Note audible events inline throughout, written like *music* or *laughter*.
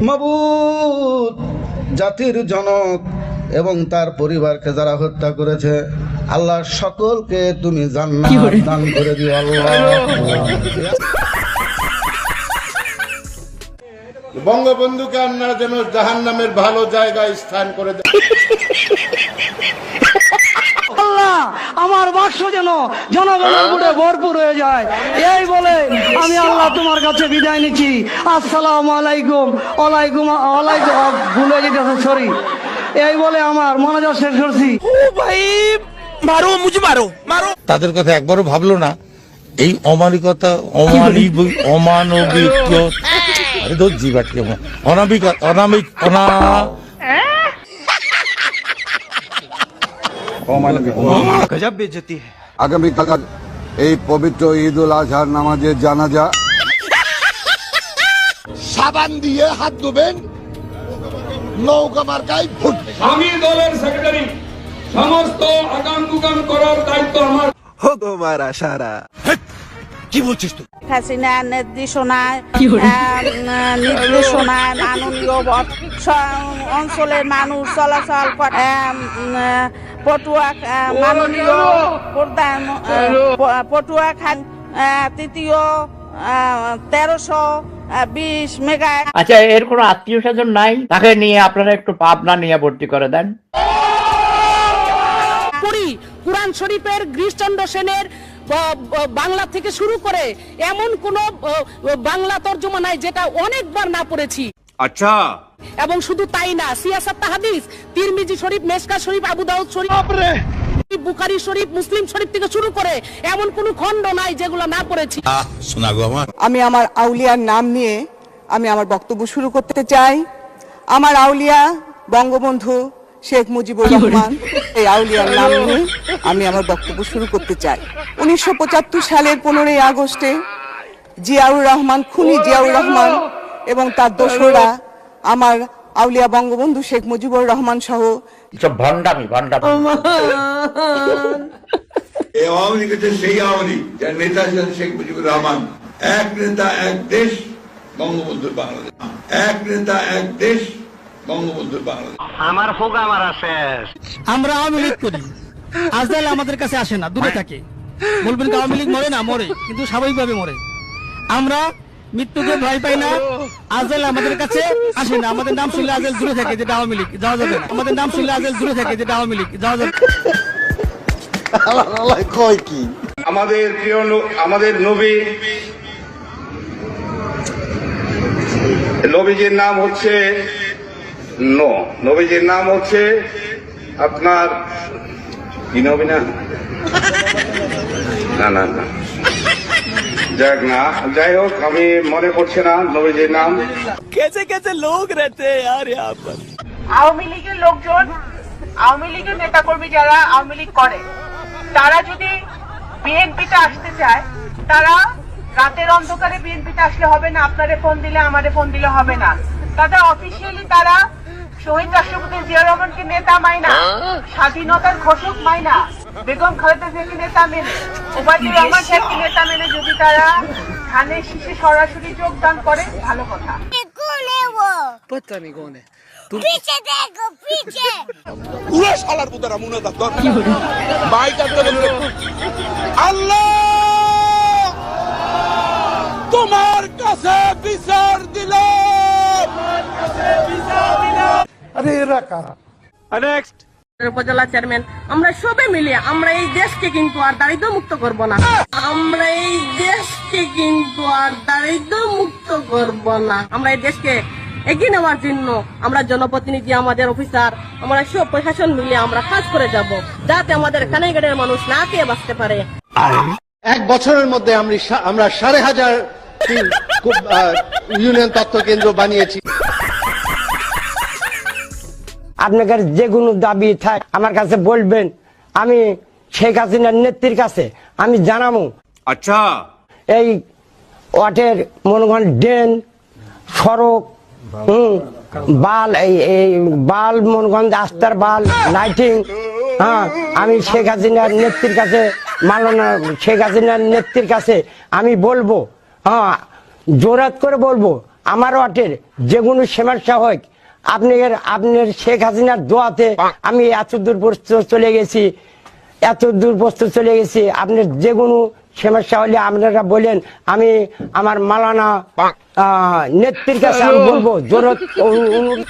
মাবুদ জাতির জনক এবং তার পরিবারকে যারা হত্যা করেছে আল্লাহ সকলকে তুমি জান্নাত দান করে দিও আল্লাহ। বঙ্গবন্ধুকে আপনারা যেন জাহান নামের ভালো জায়গায় স্থান করে দেন। *laughs* আল্লাহ আমার বাক্স যেন জনগণের বুড়ে ভরপুর হয়ে যায়। এই বলে আমি আল্লাহ তোমার কাছে বিদায় নিচ্ছি। আসসালামু আলাইকুম ওয়ালাইকুম ওয়ালাইকুম ভুলে যেতেছে সরি এই বলে আমার মনোযোগ শেষ করছি। তাদের কথা একবারও ভাবলো না। এই অমানিকতা অমানবিক অমানবিক আরে ধর জিবাটকে আগামীকাল এই পবিত্র ঈদ উল আজহার নামাজের জানাজা। সাবান দিয়ে হাত ধুবেন নৌকা মার্কায় ফুট আমি দলের সেক্রেটারি সমস্ত আগাম দুগাম করার দায়িত্ব আমার। হাসিনা নির্দেশনায় নির্দেশনায় মাননীয় অঞ্চলের মানুষ চলাচল করে পটুয়া মাননীয় প্রধান পটুয়া খান তৃতীয় তেরোশো বিশ মেগা। আচ্ছা এর কোনো আত্মীয় স্বজন নাই? তাকে নিয়ে আপনারা একটু পাবনা নিয়ে ভর্তি করে দেন। কোরআন শরীফের গিরিশচন্দ্র সেনের বাংলা থেকে শুরু করে এমন কোন বাংলা তর্জমা নাই যেটা অনেকবার না পড়েছি। আচ্ছা। এবং শুধু তাই না সিয়াসাত তাহাদিস তিরমিজি শরীফ মেসকা শরীফ আবু দাউদ শরীফ বুখারি শরীফ মুসলিম শরীফ থেকে শুরু করে এমন কোন খণ্ড নাই যেগুলো না পড়েছি। শোনা গো আমার। আমি আমার আউলিয়ার নাম নিয়ে আমি আমার বক্তব্য শুরু করতে চাই। আমার আউলিয়া বঙ্গবন্ধু শেখ মুজিবুর রহমান এই আউলিয়ার নাম নিয়ে আমি আমার বক্তব্য শুরু করতে চাই। উনিশশো সালের পনেরোই আগস্টে জিয়াউর রহমান খুনি জিয়াউর রহমান এবং তার দোসররা আমার আউলিয়া বঙ্গবন্ধু শেখ মুজিবুর রহমান সহ সব ভণ্ডামি ভণ্ডামি আওয়ামী লীগ সেই আওয়ামী যার নেতা ছিলেন শেখ মুজিবুর রহমান। এক নেতা এক দেশ বঙ্গবন্ধুর বাংলাদেশ। এক নেতা এক দেশ বঙ্গবন্ধুর বাংলাদেশ। আমরা আওয়ামী লীগ করি। আজদাল আমাদের কাছে আসে না দূরে থাকে। বলবেন আওয়ামী লীগ মরে না? মরে কিন্তু স্বাভাবিকভাবে মরে। আমরা মৃত্যুকে ভয় পাই না আজেল আমাদের কাছে আসে না। আমাদের নাম শুনলে আজেল দূরে থাকে যেটা আওয়ামী লীগ যাওয়া যাবে না। আমাদের নাম শুনলে আজেল দূরে থাকে যেটা আওয়ামী লীগ যাওয়া যাবে কয় কি? আমাদের প্রিয় আমাদের নবী নবীজির নাম হচ্ছে ন। নবীজির নাম হচ্ছে আপনার কি নবী না? না না না। যাক না যাই হোক আমি মনে করছি না নবীজির নাম। আওয়ামী লীগের লোকজন আওয়ামী লীগের নেতাকর্মী যারা আওয়ামী লীগ করে তারা যদি বিএনপিতে আসতে চায় তারা রাতের অন্ধকারে বিএনপিতে আসলে হবে না আপনারে ফোন দিলে আমারে ফোন দিলে হবে না। তাদের অফিসিয়ালি তারা শহীদ রাষ্ট্রপতি জিয়া রহমানকে নেতা মাইনা। স্বাধীনতার ঘোষক মাইনা। বেগম খালেদা জিয়াকে নেতা মেনে। ওবায়দুর রহমান সাহেবকে নেতা মেনে যদি তারা ধানের শীষে সরাসরি যোগদান করে ভালো কথা। মুনে বিচার আরে এরা কারা? উপজেলা চেয়ারম্যান আমরা সবে মিলে আমরা এই দেশকে কিন্তু আর দারিদ্র মুক্ত করব না। আমরা এই দেশকে কিন্তু আর দারিদ্র মুক্ত করব না। আমরা এই দেশকে এগিয়ে নেওয়ার জন্য আমরা জনপ্রতিনিধি আমাদের অফিসার আমরা সব প্রশাসন মিলে আমরা কাজ করে যাব যাতে আমাদের কানাইগড়ের মানুষ না খেয়ে বাঁচতে পারে। এক বছরের মধ্যে আমরা আমরা সাড়ে হাজার ইউনিয়ন তত্ত্ব কেন্দ্র বানিয়েছি। আপনাদের যে কোনো দাবি থাক আমার কাছে বলবেন। আমি শেখ হাসিনার নেত্রীর কাছে আমি জানাব। আচ্ছা। এই ওয়াটের মনে করেন ড্রেন সড়ক হুম বাল এই বাল মনে যে আস্তার বাল লাইটিং হ্যাঁ আমি শেখ হাসিনার নেত্রীর কাছে মালানা শেখ হাসিনার নেত্রীর কাছে আমি বলব হ্যাঁ জোরাত করে বলব আমার ওয়াটের যে কোনো সমস্যা হোক আপনার আপনার শেখ হাসিনার দোয়াতে আমি এত দূর চলে গেছি, এত দূর পর্যন্ত চলে গেছি। আপনার যে কোনো সমস্যা হলে আপনারা বলেন, আমি আমার মালানা নেত্রীর কাছে আমি বলব, জোরত অনু- অনু-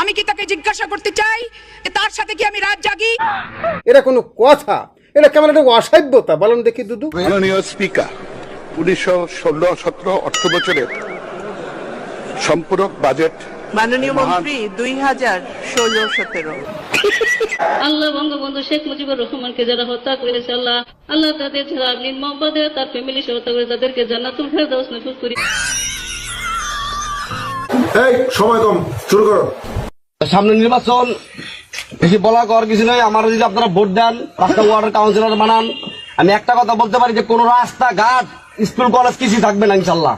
আমি কি তাকে জিজ্ঞাসা করতে চাই? যে তার সাথে কি আমি রাত জাগি? এটা কোনো কথা। এটা কেমন একটা অসভ্যতা। বলেন দেখি দুদু। মাননীয় স্পিকার উনিশশো ষোলো সতেরো অর্থ বছরের সম্পূরক বাজেট মাননীয় মন্ত্রী দুই হাজার ষোলো সতেরো। আল্লাহ বঙ্গবন্ধু শেখ মুজিবুর রহমানকে যারা হত্যা করেছে আল্লাহ আল্লাহ তাদের যারা নির্মমভাবে তার ফ্যামিলি সহ হত্যা করে তাদেরকে জান্নাতুল ফেরদাউস নসিব করি। এই সময় কম শুরু করো। সামনে নির্বাচন বেশি বলা কর কিছু নয় আমার যদি আপনারা ভোট দেন রাস্তা ওয়ার্ডের কাউন্সিলর বানান। আমি একটা কথা বলতে পারি যে কোন রাস্তা ঘাট স্কুল কলেজ কিছুই থাকবে না ইনশাল্লাহ।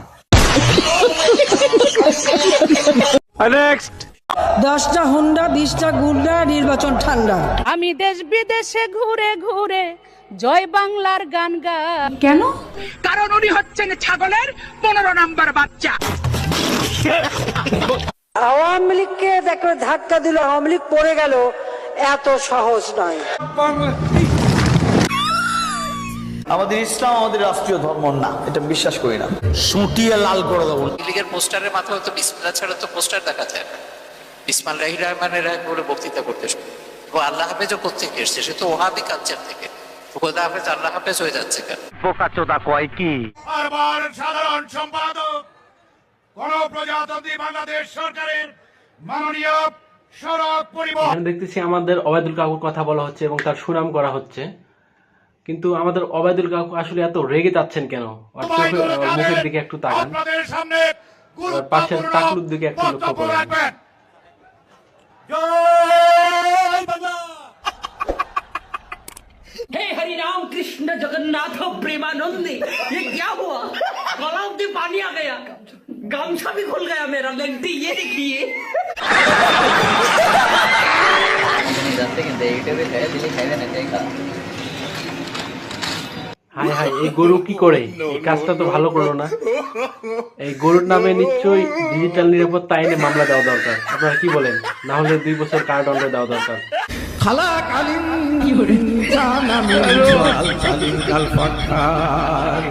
দশটা হুন্ডা বিশটা গুন্ডা নির্বাচন ঠান্ডা। আমি দেশ বিদেশে ঘুরে ঘুরে জয় বাংলার গান গাই কেন? কারণ উনি হচ্ছেন ছাগলের পনেরো নাম্বার বাচ্চা। আওয়ামী লীগকে দেখো ধাক্কা দিল আওয়ামী লীগ পড়ে গেল। এত সহজ নয়। আমাদের ইসলাম আমাদের রাষ্ট্রীয় ধর্ম না এটা বিশ্বাস করি না। সুটিয়ে লাল করে দেবো। লীগের পোস্টারের মাথায় তো বিসমিল্লাহ ছাড়া তো পোস্টার দেখা যায় না। বিসমাল রাহি রহমানের বলে বক্তৃতা করতে ও আল্লাহ হাফেজও কোথেকে এসছে? সে তো ওহাবি কালচার থেকে। খোদা হাফেজ আল্লাহ হাফেজ হয়ে যাচ্ছে কেন? বারবার সাধারণ সম্পাদক গণপ্রজাতন্ত্রী বাংলাদেশ সরকারের মাননীয় সড়ক পরিবহন এখানে দেখতেছি আমাদের অবায়দুল কাকুর কথা বলা হচ্ছে এবং তার সুনাম করা হচ্ছে কিন্তু আমাদের অবায়দুল কাকু আসলে এত রেগে যাচ্ছেন কেন ওর চোখে- ওর মুখের দিকে একটু তাকান আপনাদের সামনে ওর পাশের টাকলুর দিকে একটু লক্ষ্য বক্তব্য করেন রাখবেন জয় বাংলা हे हरि राम कृष्ण जगन्नाथ प्रेमानंदी ये क्या हुआ गलाव में पानी आ गया गामछा भी खुल गया मेरा लगती ये देखिए হাই হাই এই গরু কি করে এই কাজটা তো ভালো করলো না এই গরুর নামে নিশ্চয়ই ডিজিটাল নিরাপত্তা আইনে মামলা দেওয়া দরকার আপনারা কি বলেন না হলে দুই বছর কারাদণ্ড দেওয়া দরকার খালা কালিম কালিম কাল ফাখার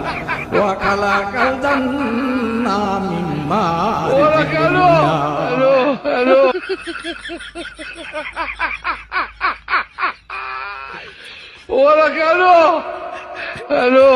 ওয়া খালা কাল জান্না ওরা কেন? Hello hello. ওরা কেন? হ্যালো।